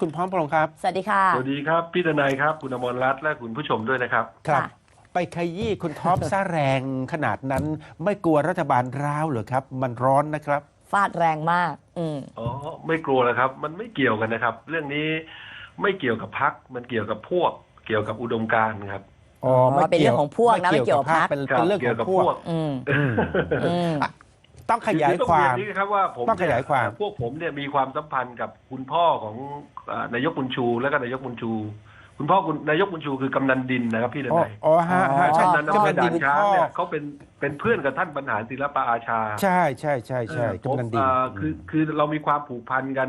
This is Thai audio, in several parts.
คุณพร้อมพงษ์ครับ สวัสดีค่ะ สวัสดีครับพี่ทนายครับคุณอมรรัตน์และคุณผู้ชมด้วยนะครับ ครับค่ะไปขยี้คุณท็อปซะแรงขนาดนั้น ไม่กลัวรัฐบาลร้าวเหรอครับ มันร้อนนะครับ ฟาดแรงมาก อืมอ๋อไม่กลัวแล้วครับ มันไม่เกี่ยวกันนะครับ เรื่องนี้ไม่เกี่ยวกับพักมันเกี่ยวกับพวก เกี่ยวกับอุดมการณ์ครับอ๋ออ๋อเป็นเรื่องของพวกนะไม่เกี่ยวกับพรรคเป็นครัเป็นบเรื่องขเกี่อยงวกับพวพวก ก อืมอืมอืมอะ ต้องขยายความอต้องเรีนนี้ครับว่าผมต้องขยายความ พวกผมเนี่ยมีความสัมพันธ์กับคุณพ่อของเอ่อนายกบุญชู และก็นายกบุญชู คุณพ่อคุณนายกบุญชูคือกำนันดินนะครับพี่ทอ๋อนายอ๋อฮะฮะอ๋อใช่กำนันกำอำเภนัอนด่าดินนช้างพ่อเนี่ยเขาเป็นเป็นเพื่อนกับท่านบรรหารศิลปอาชา ใช่ใช่ใช่ใช่ผมกำนันดินเอ่อคือคือเรามีความผูกพันกัน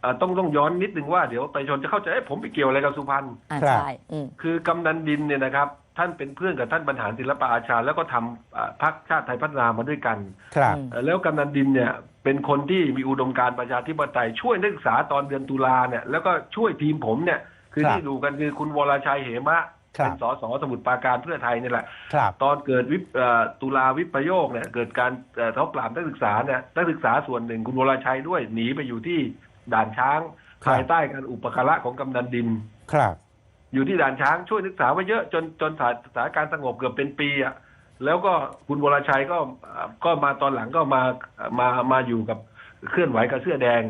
เอ่อต้องต้องย้อนนิดนึงว่าเดี๋ยวประชาชนจะเข้าใจเอ๊ะผมไปเกี่ยวอะไรกับสุพรรณอ่าครับใช่อืมคือกำนันดินเนี่ยนะครับ ท่านเป็นเพื่อนกับท่านบรรหารศิลปอาชา แล้วก็ทำเอ่อพรรคชาติไทยพัฒนามาด้วยกัน ครับอืมเอ่อแล้วกำนันดินเนี่ยเป็นคนที่มีอุดมการณ์ประชาธิปไตยช่วยนักศึกษาตอนเดือนตุลาเนี่ยแล้วก็ช่วยทีมผมเนี่ย คือครับที่ดูกันคือคุณวรชัยเหมะครับเป็นสสสมุทรปราการเพื่อไทยนี่แหละ ครับตอนเกิดวิปเอ่อตุลาวิปโยคเนี่ยเกิดการเอ่อเขาปราบนักศึกษาเนี่ยนักศึกษาส่วนหนึ่งคุณวรชัยด้วยหนีไปอยู่ที่ด่านช้างครับ ภายใต้การอุปการะของกำนันดิน ครับ อยู่ที่ด่านช้างช่วยนักศึกษาไว้เยอะจนจนสถานสถานการณ์สงบเกือบเป็นปีอะแล้วก็คุณวรชัยก็เอ่อก็มาตอนหลังก็มามามาอยู่กับเคลื่อนไหวกับเสื้อแดง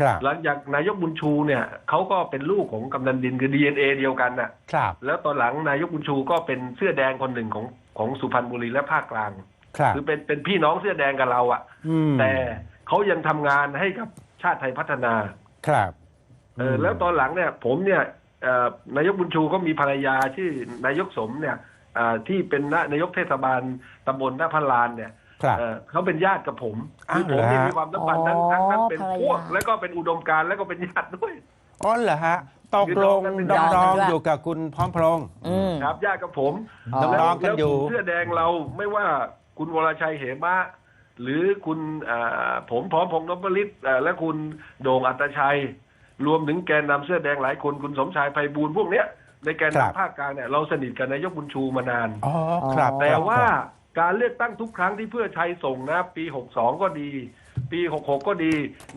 ครับหลังจากนายกบุญชูเนี่ยเขาก็เป็นลูกของกำนันดินคือ DNA เดียวกันน่ะครับแล้วตอนหลังนายกบุญชูก็เป็นเสื้อแดงคนหนึ่งของของสุพรรณบุรีและภาคกลางครับคือเป็นเป็นพี่น้องเสื้อแดงกับเราอะ่ะอืมแต่เขายังทำงานให้กับชาติไทยพัฒนา ครับเออแล้วตอนหลังเนี่ย ผมเนี่ยเอ่อ นายกบุญชูก็มีภรรยาชื่อนายกสมเนี่ยอ่าที่เป็นนายกเทศบาลตำบลหน้าพะลานเนี่ยครับเอ่อเขาเป็นญาติกับผมอ้าวคือผมเนี่ยเหรอฮะมีความสัมพันธ์ทั้งทั้งทั้งเป็นภรรยาพวก แล้วก็เป็นอุดมการณ์แล้วก็เป็นญาติด้วยอ๋อเหรอฮะตกลงคือดดอองงดกันองด้วยอยู่กับคุณพร้อมพงษ์อืมครับญาติกับผมอ๋อดองๆกันอยู่แล้วกลุ่มเสื้อแดงเราไม่ว่าคุณวรชัยเหมะหรือคุณอ่าผมพร้อมพงษ์นพฤทธิ์อ่าและคุณโด่งอัตชัย รวมถึงแกนนำเสื้อแดงหลายคนคุณสมชายไพบูลย์พวกเนี้ยในแกนครับนำภาคกลางเนี่ยเราสนิทกับนายกบุญชูมานานอ๋อครับอ๋อแต่ครับว่าการเลือกตั้งทุกครั้งที่เพื่อไทยส่งนะ ปี62ก็ดี ปี66ก็ดี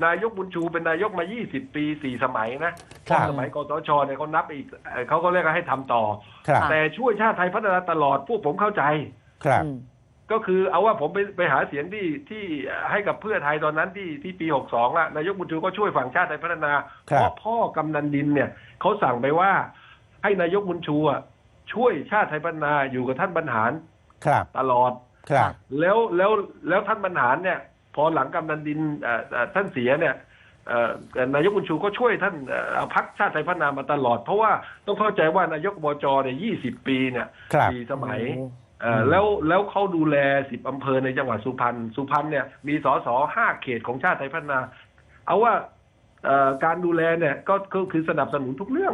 นายกบุญชูเป็นนายกมา20ปี4สมัยนะครับสมัยกสชเนี่ยเขานับอีกเอ่อเขาก็เรียกว่าให้ทำต่อครับค่ะแต่ช่วยชาติไทยพัฒนาตลอดพวกผมเข้าใจครับอืม ก็คือเอาว่าผมไปไปหาเสียงที่ที่ให้กับเพื่อไทยตอนนั้นที่ที่ปี62อะนายกบุญชูก็ช่วยฝั่งชาติไทยพัฒนาครัเพบราะพ่อกำนันดินเนี่ยเขาสั่งไปว่า ให้นายกบุญชูอะช่วยชาติไทยพัฒนาอยู่กับท่านบรรหารครับตลอดครับ แล้วแล้วแล้วท่านบรรหารเนี่ย พอหลังกำนันดินเอ่อเอ่อท่านเสียเนี่ยเอ่อนายกบุญชูก็ช่วยท่านเอ่อเอาพักชาติไทยพัฒนามาตลอด เพราะว่าต้องเข้าใจว่านายกบจเนี่ยยี่สิบปีเนี่ยครับสี่สมัยโอ้เอ่ออืม แล้วแล้วเขาดูแลสิบอำเภอในจังหวัดสุพรรณสุพรรณเนี่ยมีสสห้าเขตของชาติไทยพัฒนา เอาว่าเอ่อการดูแลเนี่ยก็ก็คือสนับสนุนทุกเรื่อง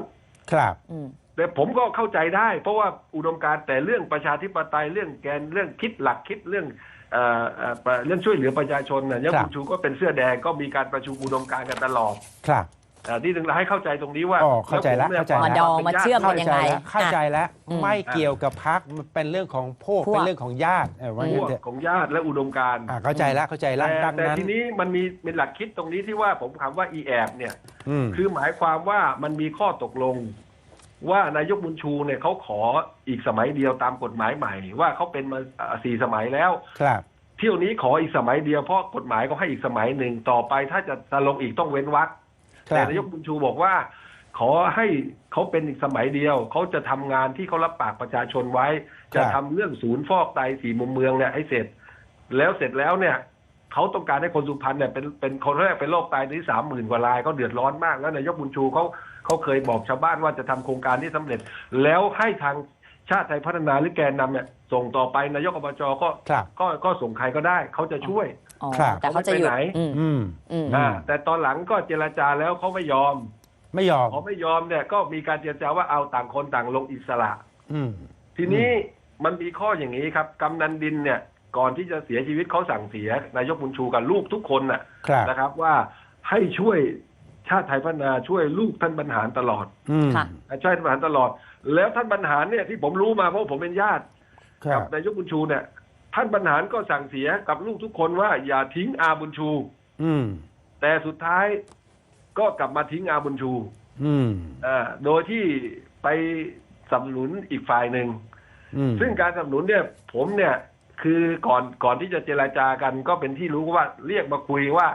ครับอืมแต่ผมก็เข้าใจได้ เพราะว่าอุดมการณ์แต่เรื่องประชาธิปไตยเรื่องแกนเรื่องคิดหลักคิดเรื่องเอ่อเอ่อเรื่องช่วยเหลือประชาชนเนี่ยยกครับคุณชูก็เป็นเสื้อแดงก็มีการประชุมอุดมการณ์กันตลอดครับเอ่อที่ถึงเราให้เข้าใจตรงนี้ว่าอ๋อเข้าใจแล้วผมนี่ยเข้าใจแล้ว มาดองมาเชื่อมเข้ายังใจไงแล้วเข้าใจแล้วอืมไม่เกี่ยวกับพักมันเป็นเรื่องของพวกพวก เป็นเรื่องของญาติเออว่าพงั้วนกเถอะของญาติและอุดมการณ์อ่าเข้าใจแล้วเข้าใจแล้วแต่ดังแต่นั้นทีนี้มันมีเป็นหลักคิดตรงนี้ที่ว่าผมคำว่า e แอบเนี่ย อืมคือหมายความว่ามันมีข้อตกลง ว่านายกบุญชูเนี่ยเขาขออีกสมัยเดียวตามกฎหมายใหม่ ว่าเขาเป็นมาอ่าสี่สมัยแล้ว ครับ เที่ยวนี้ขออีกสมัยเดียวเพราะกฎหมายก็ให้อีกสมัยหนึ่งต่อไปถ้าจะจะลงอีกต้องเว้นวรรคครั แต่บนายกบุญชูบอกว่า ขอให้เขาเป็นอีกสมัยเดียว เขาจะทำงานที่เขารับปากประชาชนไว้ จะทำเรื่องศูนย์ฟอกไตสี่มุมเมืองเนี่ยให้เสร็จ แล้วเสร็จแล้วเนี่ยเขาต้องการให้คนสุพรรณเนี่ยเป็นเป็นคนแรกเป็นโรคไตที่สามหมื่นกว่ารายเขาเดือดร้อนมากแล้วนายกบุญชูเขาเขาเคยบอกชาวบ้านว่าจะทำโครงการนี้สำเร็จ แล้วให้ทางชาติไทยพัฒนาหรือแกนนำเนี่ยส่งต่อไปนายกอบจก็ครับก็ก็ส่งใครก็ได้ เขาจะช่วย อ๋อครับ แต่เขาจะหยุดเขาไม่ไปไหน อืมอืม อืม อ่าแต่ตอนหลังก็เจรจาแล้วเขาไม่ยอมไม่ยอมพอไม่ยอมเนี่ยก็มีการเจรจาว่าเอาต่างคนต่างลงอิสระ อืม ทีนี้มันมีข้ออย่างนี้ครับกำนันดินเนี่ยก่อนที่จะเสียชีวิตเขาสั่งเสียนายกบุญชูกับลูกทุกคนน่ะครับ นะครับ ว่าให้ช่วยชาติไทยพัฒนาช่วยลูกท่านบรรหารตลอดอืม ค่ะ ช่วยท่านบรรหารตลอด แล้วท่านบรรหารเนี่ยที่ผมรู้มาเพราะผมเป็นญาติครักับนายกบุญชูเนี่ย ท่านบรรหารก็สั่งเสียกับลูกทุกคนว่าอย่าทิ้งอาบุญชู อืม แต่สุดท้ายก็กลับมาทิ้งอาบุญชูอืมอ่าโดยที่ไปสนับสนุนอีกฝ่ายหนึ่ง อืมซึ่งการสนับสนุนเนี่ย ผมเนี่ย คือก่อนก่อนที่จะเจราจากัน ก็เป็นที่รู้ว่าเรียกมาคุยว่า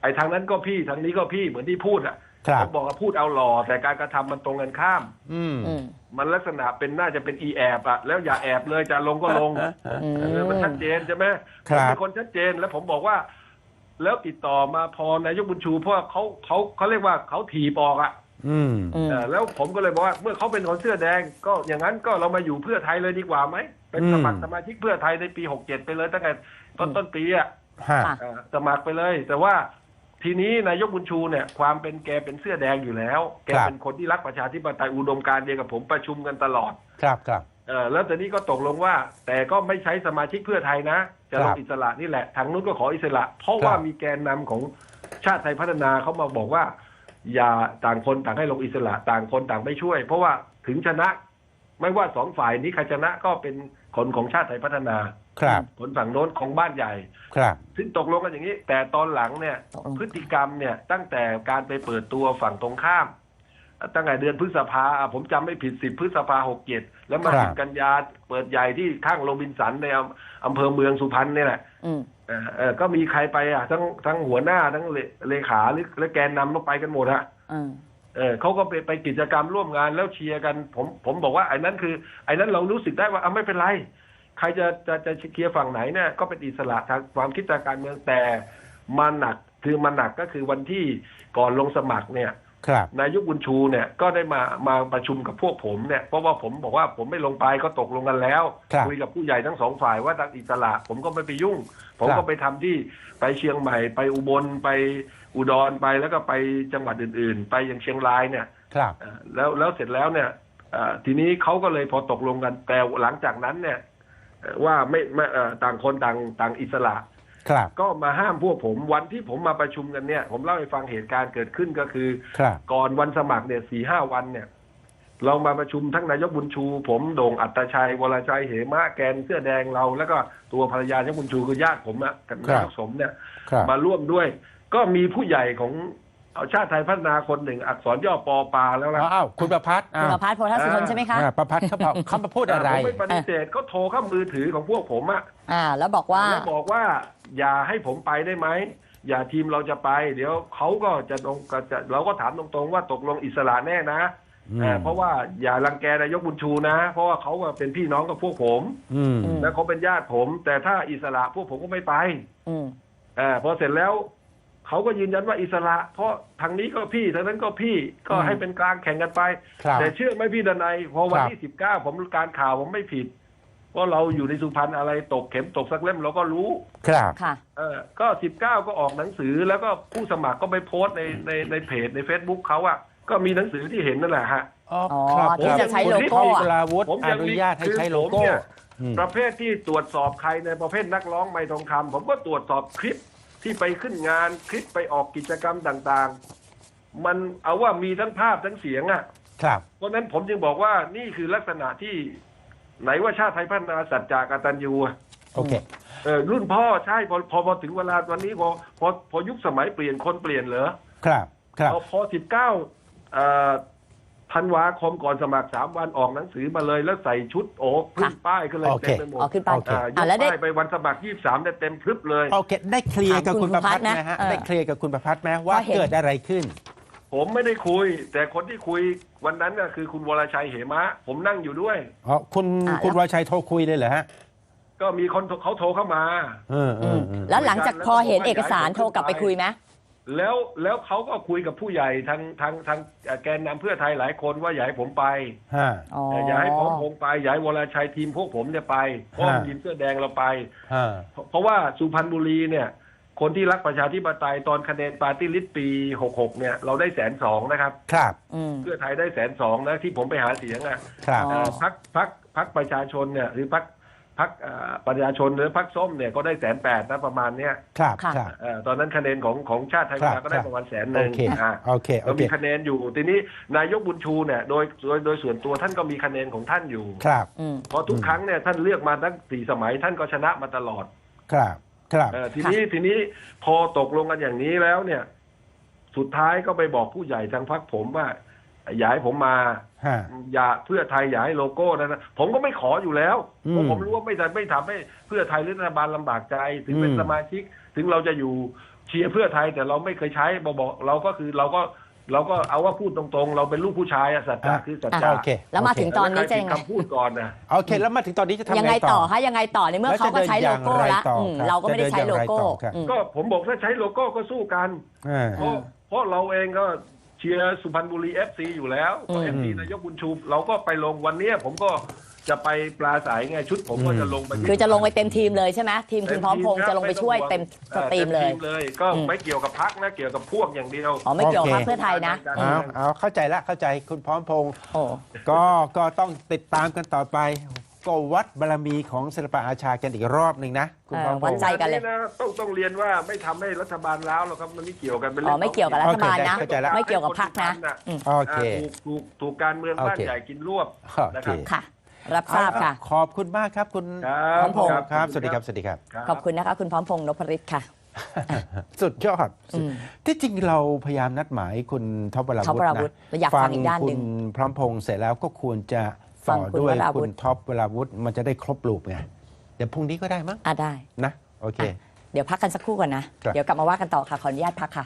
ไอ้ทางนั้นก็พี่ทางนี้ก็พี่เหมือนที่พูดอะครั ผบมบอกว่าพูดเอาหล่อแต่การกระทำมันตรงกันข้ามอืมอืมมันลักษณะเป็นน่าจะเป็นอีแอบอะแล้วอย่าแอบเลยจะลงก็ลงอืมเออมันชัดเจนใช่ไหมครับผมเป็นคนชัดเจนแล้วผมบอกว่า แล้วติดต่อมาพอนายกบุญชูเพราะว่าเขาเขาเขาเรียกว่าเขาถีบออกอะอืมอืมเออแล้วผมก็เลยบอกว่า เมื่อเขาเป็นคนเสื้อแดง ก็อย่างนั้นก็เรามาอยู่เพื่อไทยเลยดีกว่าไหมเป็นอืมสมัครสมาชิกเพื่อไทยในปีหกเจ็ดไปเลยตั้งแต่ต้นต้นปีอะฮะค่ะเออสมัครไปเลย แต่ว่า ทีนี้นายกบุญชูเนี่ยความเป็นแกเป็นเสื้อแดงอยู่แล้ว แกครับเป็นคนที่รักประชาธิปไตยอุดมการณ์เดียวกับผมประชุมกันตลอด ครับครับเออแล้วตอนนี้ก็ตกลงว่า แต่ก็ไม่ใช้สมาชิกเพื่อไทยนะ จะลครังบอิสระนี่แหละทางนู้นก็ขออิสระ เพราะว่าครับมีแกนนำของชาติไทยพัฒนาเขามาบอกว่า อย่าต่างคนต่างให้ลงอิสระต่างคนต่างไม่ช่วย เพราะว่าถึงชนะ ไม่ว่าสองฝ่ายนี้ใครชนะก็เป็นคนของชาติไทยพัฒนาครับคนฝั่งโน้นของบ้านใหญ่ ครับ ซึ่งตกลงกันอย่างนี้ แต่ตอนหลังเนี่ยตกลงพฤติกรรมเนี่ยตั้งแต่การไปเปิดตัวฝั่งตรงข้าม ตั้งแต่เดือนพฤษภาอะผมจำไม่ผิดสิบพฤษภาหกเจ็ดแล้วมาครับสิบกันยาเปิดใหญ่ที่ข้างโรบินสันในอำอำเภอเมืองสุพรรณเนี่ยแหละอืมเออเออก็มีใครไปอะทั้งทั้งหัวหน้าทั้งเลเลขาหรือและแกนนำต้องไปกันหมดฮะอืม เออเขาก็ไปไปกิจกรรมร่วมงานแล้วเชียร์กัน ผมผมบอกว่าไอ้นั้นคือไอ้นั้นเรารู้สึกได้ว่าอะไม่เป็นไร ใครจะจะจะเชียร์ฝั่งไหนเนี่ยก็เป็นอิสระทางความคิดทางการเมืองแต่มันหนักคือมันหนักก็คือวันที่ก่อนลงสมัครเนี่ย ครับนายกบุญชูเนี่ยก็ได้มามาประชุมกับพวกผมเนี่ยเพราะว่าผมบอกว่าผมไม่ลงไปก็ตกลงกันแล้วครับคุยกับผู้ใหญ่ทั้งสองฝ่ายว่าทางอิสระ ผมก็ไม่ไปยุ่ง ผมครัก็บ ไปทำที่ไปเชียงใหม่ ไปอุบลไปอุดรไปแล้วก็ไปจังหวัดอื่น ๆ ไปอย่างเชียงรายเนี่ย ครับ เอ่อแล้วแล้วเสร็จแล้วเนี่ยเอ่อทีนี้เขาก็เลยพอตกลงกันแต่หลังจากนั้นเนี่ยเอ่อว่าไม่ไม่เอ่อต่างคนต่างต่างอิสระ ครับ ก็มาห้ามพวกผมวันที่ผมมาประชุมกันเนี่ย ผมเล่าให้ฟังเหตุการณ์เกิดขึ้นก็คือ ครับ ก่อนวันสมัครเนี่ยสี่ห้าวันเนี่ย เรามาประชุมทั้งนายกบุญชู ผมโด่งอัตชัยวรชัยเหมะแกนเสื้อแดงเรา แล้วก็ตัวภรรยานายกบุญชูคือญาติผมอะกับครับนายกสมเนี่ย ครับ มาร่วมด้วย ก็มีผู้ใหญ่ของเอาชาติไทยพัฒนาคนหนึ่งอักษรย่อปอปาแล้วล่ะอ้าวคุณประพัฒน์คุอ้าณวประพัฒน์โพธสุทนใช่ไหมคะอ่าประพัฒน์เขาบอกเขามาพูดอะไรผมไม่ปฏิเสธเขาโทรเข้ามือถือของพวกผมอะ อ่า แล้วบอกว่า แล้วบอกว่า อย่าให้ผมไปได้ไหมอย่าทีมเราจะไป เดี๋ยวเขาก็จะลงก็จะเราก็ถามตรงๆว่าตกลงอิสระแน่นะอืมเอ่อเพราะว่าอย่ารังแกนายกบุญชูนะ เพราะว่าเขาอะเป็นพี่น้องกับพวกผมอืมอืมและเขาเป็นญาติผม แต่ถ้าอิสระพวกผมก็ไม่ไปอืมเออพอเสร็จแล้วเขาก็ยืนยันว่าอิสระ เพราะทางนี้ก็พี่ทางนั้นก็พี่ก็อืมให้เป็นกลางแข่งกันไปครับแต่เชื่อไหมพี่ดนัยพอวันครับที่สิบเก้าผมการข่าวผมไม่ผิด เพราะเราอยู่ในสุพรรณอะไรตกเข็มตกสักเล่มเราก็รู้ ครับ ค่ะ เออก็สิบเก้าก็ออกหนังสือแล้วก็ผู้สมัครก็ไปโพสต์ในในในเพจในเฟซบุ๊กเขาอะก็มีหนังสือที่เห็นนั่นแหละฮะ อ๋ออ๋อครับที่จะใช้โลโก้ที่อะปลาวุธผมอยังมีนุญาตให้ใช้คือโลผมโก้เนี่ย อืม ประเภทที่ตรวจสอบใครในประเภทนักร้องไม่ทองคำผมก็ตรวจสอบคลิปที่ไปขึ้นงานคลิปไปออกกิจกรรมต่างๆ มันเอาว่ามีทั้งภาพทั้งเสียงอะ่ะครับ เพราะฉะนั้นผมจึงบอกว่านี่คือลักษณะที่ ไหนว่าชาติไทยพัฒนาสัจจากตัญญูอะโอเค เออรุ่นพ่อใช่พอพอพอถึงเวลาวันนี้พอพอพอยุคสมัยเปลี่ยนคนเปลี่ยนเหรอครับ ครับพอพอสิบเก้าธันวาคมก่อนสมัครสามวันออกหนังสือมาเลยแล้วใส่ชุดโอ้ขึ้นป้ายขึ้นเลยโอเค เต็มไปหมดอ๋อขึ้นไปโอเค อ่ายอ่ากแล้วได้ ป้ายไปวันสมัครยี่สามเนี่ยเต็มพรึบเลย โอเค ได้เคลียร์กับถามคุคุณณประพัฒน์ประพัฒน์นะฮะนะเออได้เคลียร์กับคุณประพัฒน์ไหมว่าพอเห็น เกิดอะไรขึ้น ผมไม่ได้คุย แต่คนที่คุยวันนั้นก็คือคุณวรชัยเหมะ ผมนั่งอยู่ด้วย อ๋อคุณอ่าคุณแล้ว วรชัยโทรคุยเลยเหรอฮะก็มีคนเขาโทรเข้ามา เออเออือมเออแล้วหลังจากพอเห็นเอกสารโทรกลับไปคุยไหมแล้วแล้วเขาก็คุยกับผู้ใหญ่ทางทางทางเอ่อแกนนำเพื่อไทยหลายคนว่าอย่าให้ผมไปฮะ อ๋อ เอ่ออย่าให้ผมผมไปอย่าให้วรชัยทีมพวกผมเนี่ยไปเพราะฮะ ทีมเสื้อแดงเราไป ฮะเพราะเพราะว่าสุพรรณบุรีเนี่ย คนที่รักประชาธิปไตยตอนคะแนนปาร์ตี้ลิสต์ปี66เนี่ยเราได้แสนสองนะครับ ครับอืม เพื่อไทยได้แสนสองนะที่ผมไปหาเสียงอะครับอ๋อเอ่อพักพักพักประชาชนเนี่ยหรือพักพักประชาชนหรือพักส้มเนี่ยก็ได้แสนแปดนะประมาณเนี้ยครับ ค่ะ ครับ เอ่อตอนนั้นคะแนนของของชาติไทยครัพัฒบนาก็ได้ครับประมาณแสนหโอนึ่งเค อ่า โอเค โอก็เค มีคะแนนอยู่ ทีนี้นายกบุญชูเนี่ยโดยโดยโดยส่วนตัวท่านก็มีคะแนนของท่านอยู่ครับ อืม เพราะทุกครั้งเนี่ยท่านเลือกมาตั้งสี่สมัยท่านก็ชนะมาตลอด ครับ ครับเออทีนี้ทีนี้พอตกลงกันอย่างนี้แล้วเนี่ย สุดท้ายก็ไปบอกผู้ใหญ่ทางพรรคผมว่าอย่าให้ผมมาฮะ อย่าเพื่อไทยอย่าให้โลโก้นั้นนะผมก็ไม่ขออยู่แล้วอืมเพราะผมรู้ว่าไม่ทำไม่ทำให้เพื่อไทยหรือรัฐบาลลำบากใจ ถึงเป็นอืม สมาชิก ถึงเราจะอยู่เชียร์เพื่อไทยแต่เราไม่เคยใช้บอกบอกเราก็คือเราก็ เราก็เอาว่าพูดตรงๆ เราเป็นลูกผู้ชายอะสัจจะคือสัจจะโอเคแล้วมาถึงตอนนี้จะใครยังผิดไงคำพูดก่อนนะ โอเคแล้วมาถึงตอนนี้จะทำยังไงไงต่ต่ออคะยังไงต่อในเมื่อแล้วจะเขาก็ใช้โลโก้เดินอย่างไรละต่ออืมครับเราก็ไม่ได้ใช้โลโก้จะเดินอย่างไรต่อครับอืม ก็ผมบอกถ้าใช้โลโก้ก็สู้กัน อ่า เพราะเพราะเราเองก็เชียร์สุพรรณบุรีเอฟซีอยู่แล้วอืม เอฟซีนายกบุญชู เราก็ไปลงวันเนี้ยผมก็ จะไปปลาใสไงชุดผมก็จะลงไปที่คือจะลงไปเต็มทีมเลยใช่ไหมทีมคุณพร้อมพงษ์เต็จะลงไปช่วยครับเต็มสอ่อตรีมเลย เลยก็อืมไม่เกี่ยวกับพักนะเกี่ยวกับพวกอย่างเดียวอ๋อไม่เกี่ยวกับพรรคโอเคเพื่อไทยนะอืเอามเอาเข้าใจละเข้าใจคุณพร้อมพงษ์โอ้ ก็ก็ต้องติดตามกันต่อไป ก็วัดบารมีของศิลปะอาชากันอีกรอบหนึ่งนะ คุณพร้อมพวัดงษ์ ใจกันเลย อัะต้องต้องเรียนว่าไม่ทำให้รัฐบาลร้าวหรอกครับมันไม่เกี่ยวกันเป็นอ๋เรื่อไม่เกี่ยวกับรัฐบาลนะ เข้าใจแล้วไม่เกี่ยวกับพรรคนะอืม โอเคาถูกถูกถูกการเมืองบ้านโอเคใหญ่กินรวบโอนะเคครับค่ะ รับทราบค่ะ ขอบคุณมากครับคุณครับพร้อมพงษ์ ครับครับสวัสดีครับ สวัสดีครับ รับขอบคุณนะคะคุณพร้อมพงษ์นพฤทธิ์ค่ะ สุดยอด อืมที่จริงเราพยายามนัดหมายคุณท็อปวราท็อปวุวฒิราวุธนะเราอยากฟังอีกด้านหนึ่งคุณพร้อมพงษ์เสร็จแล้วก็ควรจะฟัต่งอคุณด้วยวราวุคุธณท็อปวราวุฒิมันจะได้ครบลูปไง เดี๋ยวพรุ่งนี้ก็ได้มั้งอะได้ นะ โอเค อะ เดี๋ยวพักกันสักครู่ก่อนนะ ครับ เดี๋ยวกลับมาว่ากันต่อค่ะ ขออนุญาตพักค่ะ